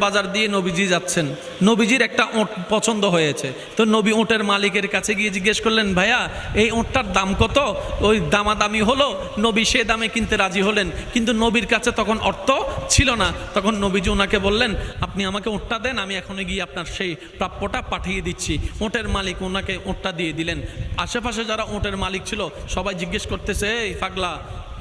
বাজার দিয়ে নবীজি যাচ্ছেন। নবীজির একটা ওঁট পছন্দ হয়েছে। তো নবী ওঁটের মালিকের কাছে গিয়ে জিজ্ঞেস করলেন, ভাইয়া, এই ওঁটটার দাম কত? ওই দামাদামি হলো? নবী সে দামে কিনতে রাজি হলেন। কিন্তু নবীর কাছে তখন অর্থ ছিল না। তখন নবীজি ওনাকে বললেন, আপনি আমাকে ওঁটটা দেন, আমি এখনও গিয়ে আপনার সেই প্রাপ্যটা পাঠিয়ে দিচ্ছি। ওঁটের মালিক ওনাকে ওঁটটা দিয়ে দিলেন। আশেপাশে যারা ওঁটের মালিক ছিল, সবাই জিজ্ঞেস করতেছে, এই পাগলা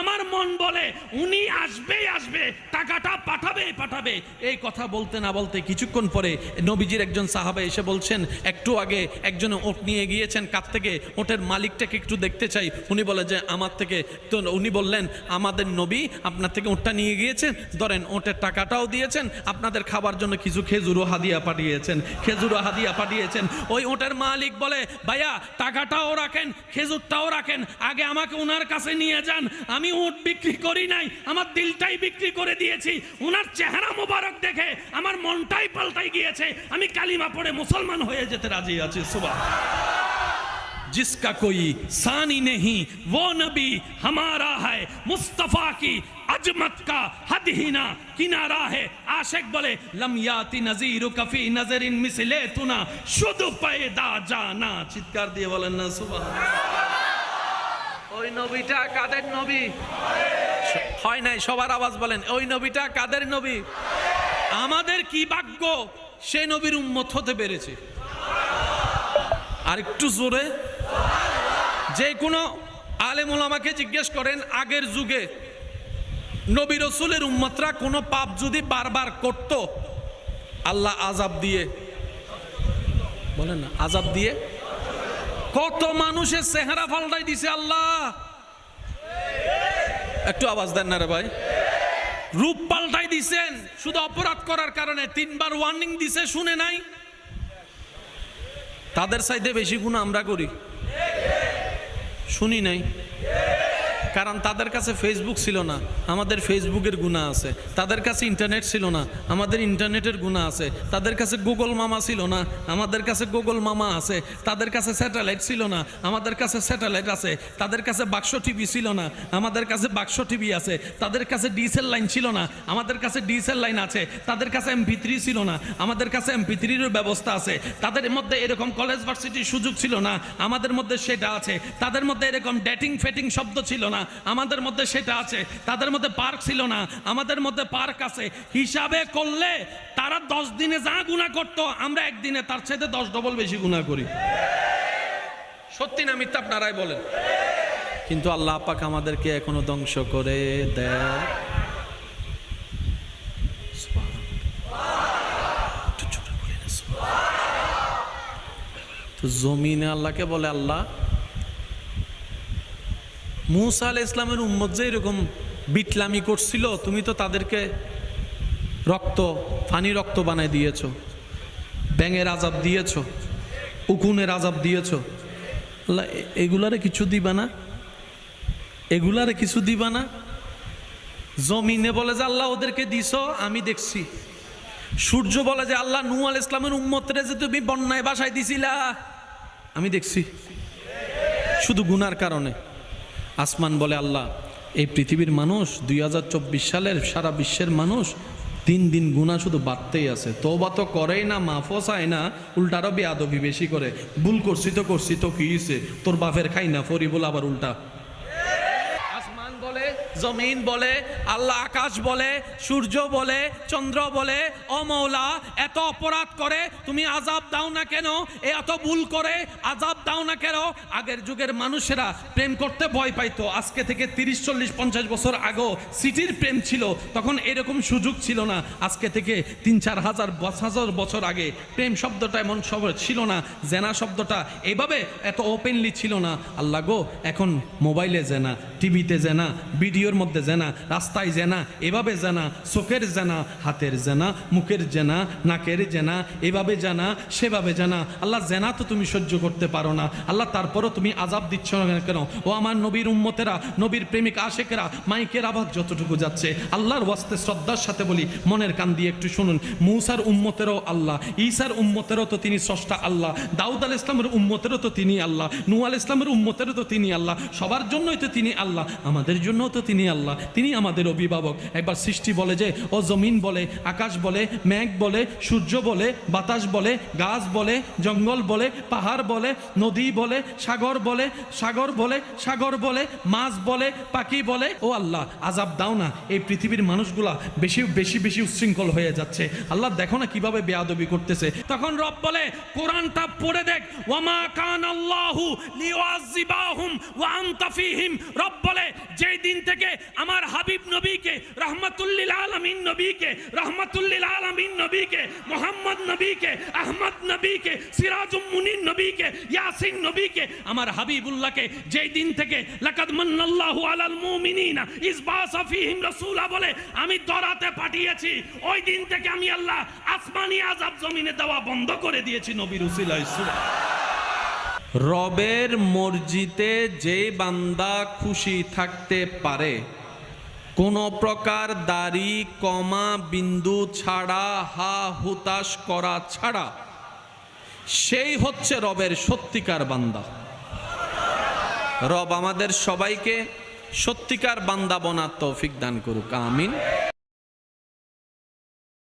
আমার মন বলে, উনি আসবেই আসবে, টাকাটা পাঠাবেই পাঠাবে। এই কথা বলতে না বলতে কিছুক্ষণ পরে নবীজির একজন সাহাবা এসে বলছেন, একটু আগে একজন ওট নিয়ে গিয়েছেন কার থেকে, ওটের মালিকটাকে একটু দেখতে চাই। উনি বলে যে, আমার থেকে, তো উনি বললেন, আমাদের নবী আপনার থেকে ওটটা নিয়ে গিয়েছেন, ধরেন ওটের টাকাটাও দিয়েছেন, আপনাদের খাবার জন্য কিছু খেজুরও হাদিয়া পাঠিয়েছেন, খেজুরও হাদিয়া পাঠিয়েছেন। ওই ওটের মালিক বলে, ভাইয়া, টাকাটাও রাখেন, খেজুরটাও রাখেন, আগে আমাকে ওনার কাছে নিয়ে যান আমি উট বিক্রি করি নাই আমার দিলটাই বিক্রি করে দিয়েছি ওনার চেহারা মোবারক দেখে আমার মনটাই পাল্টাই গিয়েছে আমি কালিমা পড়ে মুসলমান হয়ে যেতে রাজি আছি সুবাহ जिसका कोई सानी नहीं वो नबी हमारा है मुस्तफा की अजमत का हद ही ना किनारा है आशिक बोले लमयाती नजीर कफी नजरिन मिसले तुना शुद्ध पैदा जाना চিৎকার দিয়ে বলেন না সুবাহ ওই নবীটা কাদের নবী? হয় নাই, সবার আওয়াজ বলেন, ওই নবীটা কাদের নবী? আমাদের কি ভাগ্য? সে নবীর উম্মত হতে পেরেছে। আর একটু জোরে। যে কোনো আলেমুল আমাকে জিজ্ঞেস করেন, আগের যুগে নবী রসুলের উম্মতরা কোনো পাপ যদি বারবার করত, আল্লাহ আজাব দিয়ে, বলেন না, আজাব দিয়ে? কত মানুষের চেহারা পাল্টাই দিছে আল্লাহ। একটু আওয়াজ দেন না রে ভাই। রূপ পাল্টাই দিছেন, শুধু অপরাধ করার কারণে। তিনবার ওয়ার্নিং দিছে, শুনে নাই? তাদের সাইডে বেশি গুণ আমরা করি। শুনি নাই? কারণ তাদের কাছে ফেসবুক ছিল না, আমাদের ফেসবুকের গুণা আছে। তাদের কাছে ইন্টারনেট ছিল না, আমাদের ইন্টারনেটের গুণা আছে। তাদের কাছে গুগল মামা ছিল না, আমাদের কাছে গুগল মামা আছে। তাদের কাছে স্যাটেলাইট ছিল না, আমাদের কাছে স্যাটেলাইট আছে। তাদের কাছে বাক্স টিভি ছিল না, আমাদের কাছে বাক্স টিভি আছে। তাদের কাছে ডিসেল লাইন ছিল না, আমাদের কাছে ডিসেল লাইন আছে। তাদের কাছে এমপি থ্রি ছিল না, আমাদের কাছে এমপি থ্রির ব্যবস্থা আছে। তাদের মধ্যে এরকম কলেজ ভার্সিটির সুযোগ ছিল না, আমাদের মধ্যে সেটা আছে। তাদের মধ্যে এরকম ডেটিং ফেটিং শব্দ ছিল না আমাদের মধ্যে সেটা আছে, তাদের মধ্যে পার্ক ছিল না, আমাদের মধ্যে পার্ক আছে। হিসাবে করলে তারা দশ দিনে যা গুণা করতো, আমরা একদিনে তার চাইতে দশ ডবল বেশি গুণা করি। সত্যি না মিথ্যা আপনারাই বলেন? কিন্তু আল্লাহ পাক আমাদেরকে এখনও ধ্বংস করে দেয়। জমিনে আল্লাহকে বলে আল্লাহ মুসা আল ইসলামের উম্মত যে এরকম বিটলামি করছিল, তুমি তো তাদেরকে রক্ত, ফানি রক্ত বানায় দিয়েছ, ব্যাঙের আজাব দিয়েছ, উকুনের আজাব দিয়েছ। এগুলারে কিছু দিবা না? এগুলারে কিছু দিবা না? জমিনে বলে যে আল্লাহ ওদেরকে দিছ, আমি দেখছি। সূর্য বলে যে আল্লাহ নু আল ইসলামের উম্মতরে যে তুমি বন্যায় বাসায় দিছিলা, আমি দেখছি। শুধু গুনার কারণে। আসমান বলে আল্লাহ, এই পৃথিবীর মানুষ, দুই হাজার চব্বিশ সালের সারা বিশ্বের মানুষ তিন দিন গুণা শুধু বাড়তেই আছে। তোবা তো করেই না মাফও চায় না উল্টারও বেআবি বেশি করে। ভুল করছি তো করছি তো কি তোর বাপের খাই না ফরি বলে আবার উল্টা। জমিন বলে, আল্লাহ আকাশ বলে, সূর্য বলে, চন্দ্র বলে, ও মৌলা, এত অপরাধ করে তুমি আজাব দাও না কেন? এ এত ভুল করে আজাব দাও না কেন? আগের যুগের মানুষেরা প্রেম করতে ভয় পাইতো। আজকে থেকে তিরিশ, চল্লিশ, পঞ্চাশ বছর আগেও সিটির প্রেম ছিল। তখন এরকম সুযোগ ছিল না। আজকে থেকে তিন, চার হাজার হাজার বছর আগে প্রেম শব্দটা এমন সব ছিল না, জেনা শব্দটা এভাবে এত ওপেনলি ছিল না। আল্লাহ গো, এখন মোবাইলে জেনা, টিভিতে জেনা ভিডিও ভিডিওর মধ্যে জেনা, রাস্তায় জেনা, এভাবে জানা, চোখের জানা, হাতের জানা, মুখের জানা, নাকের জানা, এভাবে জানা, সেভাবে জানা। আল্লাহ জেনা তো তুমি সহ্য করতে পারো না। আল্লাহ তারপরও তুমি আজাব দিচ্ছ না কেন? ও আমার নবীর উম্মতেরা, নবীর প্রেমিক আশেকেরা, মাইকের আবাদ যতটুকু যাচ্ছে, আল্লাহর ওয়াস্তে শ্রদ্ধার সাথে বলি, মনের কান দিয়ে একটু শুনুন। মৌসার উম্মতেরও আল্লাহ, ঈসার উম্মতেরও তো তিনি স্রষ্টা আল্লাহ দাউদ আল ইসলামের উম্মতেরও তো তিনি আল্লাহ নু আল ইসলামের উম্মতেরও তো তিনি আল্লাহ, সবার জন্যই তো তিনি আল্লাহ, আমাদের জন্যও তো তিনি আল্লাহ, তিনি আমাদের অভিভাবক। একবার সৃষ্টি বলে যে, ও জমিন বলে, আকাশ বলে, মেঘ বলে, সূর্য বলে, বাতাস বলে, গাছ বলে, জঙ্গল বলে, পাহাড় বলে, নদী বলে, সাগর বলে সাগর বলে সাগর বলে, মাছ বলে, পাখি বলে, ও আল্লাহ আজাব দাও না, এই পৃথিবীর মানুষগুলা বেশি বেশি বেশি উচ্ছৃঙ্খল হয়ে যাচ্ছে। আল্লাহ দেখো না কীভাবে বেয়াদবি করতেছে। তখন রব বলে, কোরআনটা পড়ে দেখ ওয়ামা কান আল্লাহু লিওয়াজিবাহুম ওয়া আনতা ফীহিম। রব বলে যেই দিন থেকে আমার হাবিব নবীকে, রহমাতুল্লিল আলামিন নবীকে, রহমাতুল্লিল আলামিন নবীকে, মোহাম্মদ নবীকে, আহমদ নবীকে, সিরাজুম মুনির নবীকে, ইয়াসিন নবীকে, আমার হাবিবুল্লাহকে যেই দিন থেকে লাকাদ মান্নাল্লাহু আলাল মুমিনিনা, ইসবাসা ফীহিম রাসূলা বলে আমি দরাতে পাঠিয়েছি। ওই দিন থেকে আমি আল্লাহ আসমানি আযাব জমিনে দেওয়া বন্ধ করে দিয়েছি নবীর উসিলায় রবের মর্জিতে যে বান্দা খুশি থাকতে পারে, কোন প্রকার দাড়ি, কমা, বিন্দু ছাড়া, হা, হুতাশ করা ছাড়া, সেই হচ্ছে রবের সত্যিকার বান্দা। রব আমাদের সবাইকে সত্যিকার বান্দা বনার তৌফিক দান করুক, আমিন।